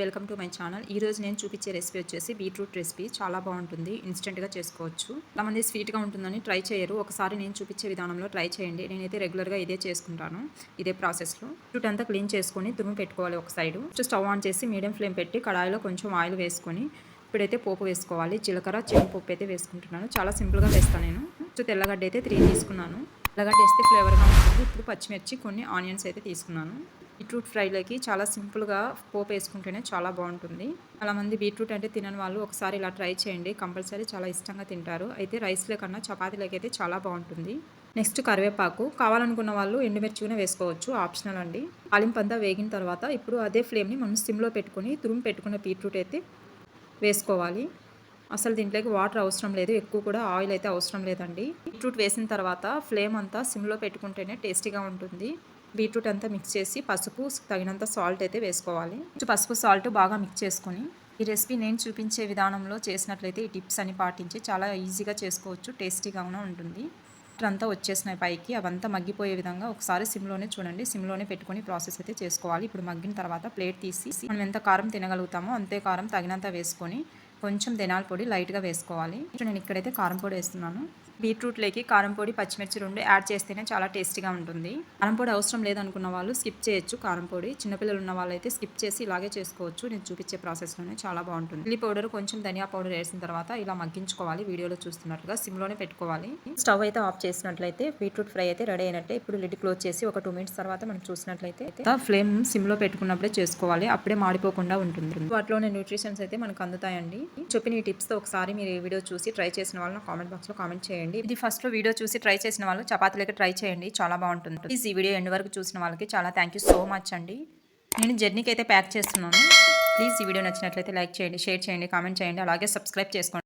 Welcome to my channel ఈ రోజు నేను చూపించే రెసిపీ వచ్చేసి బీట్రూట్ రెసిపీ చాలా బాగుంటుంది. ఇన్స్టెంట్గా చేసుకోవచ్చు. చాలా మంది స్వీట్గా ఉంటుందని ట్రై చేయరు. ఒకసారి నేను చూపించే విధానంలో ట్రై చేయండి. నేనైతే రెగ్యులర్గా ఇదే చేసుకుంటాను. ఇదే ప్రాసెస్లో బీట్రూట్ అంతా క్లీన్ చేసుకొని తురుము పెట్టుకోవాలి ఒక సైడు ఫస్ట్ స్టవ్ ఆన్ చేసి మీడియం ఫ్లేమ్ పెట్టి కడాయిలో కొంచెం ఆయిల్ వేసుకొని ఇప్పుడైతే పోపు వేసుకోవాలి. జీలకర్ర పప్పు అయితే వేసుకుంటున్నాను. చాలా సింపుల్గా వేస్తాను నేను. ఫస్ట్ తెల్లగడ్డ అయితే త్రీ తీసుకున్నాను. అలాగంటే వేస్తే ఫ్లేవర్గా ఉంటుంది. ఇప్పుడు పచ్చిమిర్చి కొన్ని ఆనియన్స్ అయితే తీసుకున్నాను. బీట్రూట్ ఫ్రైలోకి చాలా సింపుల్గా పోపు వేసుకుంటేనే చాలా బాగుంటుంది. చాలామంది బీట్రూట్ అంటే తినని వాళ్ళు ఒకసారి ఇలా ట్రై చేయండి. కంపల్సరీ చాలా ఇష్టంగా తింటారు. అయితే రైస్లో కన్నా చపాతీలోకి అయితే చాలా బాగుంటుంది. నెక్స్ట్ కరివేపాకు. కావాలనుకున్న వాళ్ళు ఎండుమిర్చి కూడా వేసుకోవచ్చు. ఆప్షనల్ అండి. తాలింపంతా వేగిన తర్వాత ఇప్పుడు అదే ఫ్లేమ్ని మనం సిమ్లో పెట్టుకొని తురుము పెట్టుకున్న బీట్రూట్ అయితే వేసుకోవాలి. అసలు దీంట్లోకి వాటర్ అవసరం లేదు ఎక్కువ కూడా ఆయిల్ అయితే అవసరం లేదండి. బీట్రూట్ వేసిన తర్వాత ఫ్లేమ్ అంతా సిమ్లో పెట్టుకుంటేనే టేస్టీగా ఉంటుంది. బీట్రూట్ అంతా మిక్స్ చేసి పసుపు తగినంత సాల్ట్ అయితే వేసుకోవాలి. పసుపు సాల్ట్ బాగా మిక్స్ చేసుకొని ఈ రెసిపీ నేను చూపించే విధానంలో చేసినట్లయితే ఈ టిప్స్ అని పాటించి చాలా ఈజీగా చేసుకోవచ్చు టేస్టీగా ఉంటుంది. అంతా వచ్చేసినాయి పైకి అవంతా మగ్గిపోయే విధంగా ఒకసారి సిమ్లోనే చూడండి. సిమ్లోనే పెట్టుకొని ప్రాసెస్ అయితే చేసుకోవాలి. ఇప్పుడు మగ్గిన తర్వాత ప్లేట్ తీసి మనం ఎంత కారం తినగలుగుతామో అంతే కారం తగినంత వేసుకొని కొంచెం ధనాల పొడి లైట్గా వేసుకోవాలి. నేను ఇక్కడైతే కారం పొడి వేస్తున్నాను. బీట్రూట్లోకి కారం పొడి పచ్చిమిర్చి రెండు యాడ్ చేస్తేనే చాలా టేస్టీగా ఉంటుంది. కారం పొడి అవసరం లేదనుకున్న వాళ్ళు స్కిప్ చేయొచ్చు. కారం పొడి చిన్నపిల్లలు ఉన్న వాళ్ళైతే స్కిప్ చేసి ఇలాగే చేసుకోవచ్చు. నేను చూపించే ప్రాసెస్లోనే చాలా బాగుంటుంది. చిల్లీ పౌడర్ కొంచెం ధనియా పౌడర్ వేసిన తర్వాత ఇలా మగ్గించుకోవాలి. వీడియోలో చూస్తున్నట్టుగా సిమ్లోనే పెట్టుకోవాలి. స్టవ్ అయితే ఆఫ్ చేసినట్లయితే బీట్రూట్ ఫ్రై అయితే రెడీ అయినట్టే. ఇప్పుడు లిడ్ క్లోజ్ చేసి ఒక టూ మినిట్స్ తర్వాత మనం చూసినట్లయితే ఫ్లేమ్ సిమ్లో పెట్టుకున్నప్పుడే చేసుకోవాలి. అప్పుడే మాడిపోకుండా ఉంటుంది. వాటిలోనే న్యూట్రిషన్స్ అయితే మనకు అందుతాయండి. చెప్పిన ఈ టిప్స్తో ఒకసారి మీరు ఈ వీడియో చూసి ట్రై చేసిన వాళ్ళని కామెంట్ బాక్స్లో కామెంట్ చేయండి. ఇది ఫస్ట్ వీడియో చూసి ట్రై చేసిన వాళ్ళు చపాతీలకి ట్రై చేయండి. చాలా బాగుంటుంది. ప్లీజ్ ఈ వీడియో ఎండ్ వరకు చూసిన వాళ్ళకి చాలా థ్యాంక్ యూ సో మచ్ అండి. నేను జర్నీకి అయితే ప్యాక్ చేస్తున్నాను. ప్లీజ్ ఈ వీడియో నచ్చినట్లయితే లైక్ చేయండి షేర్ చేయండి కామెంట్ చేయండి అలాగే సబ్స్క్రైబ్ చేసుకోండి.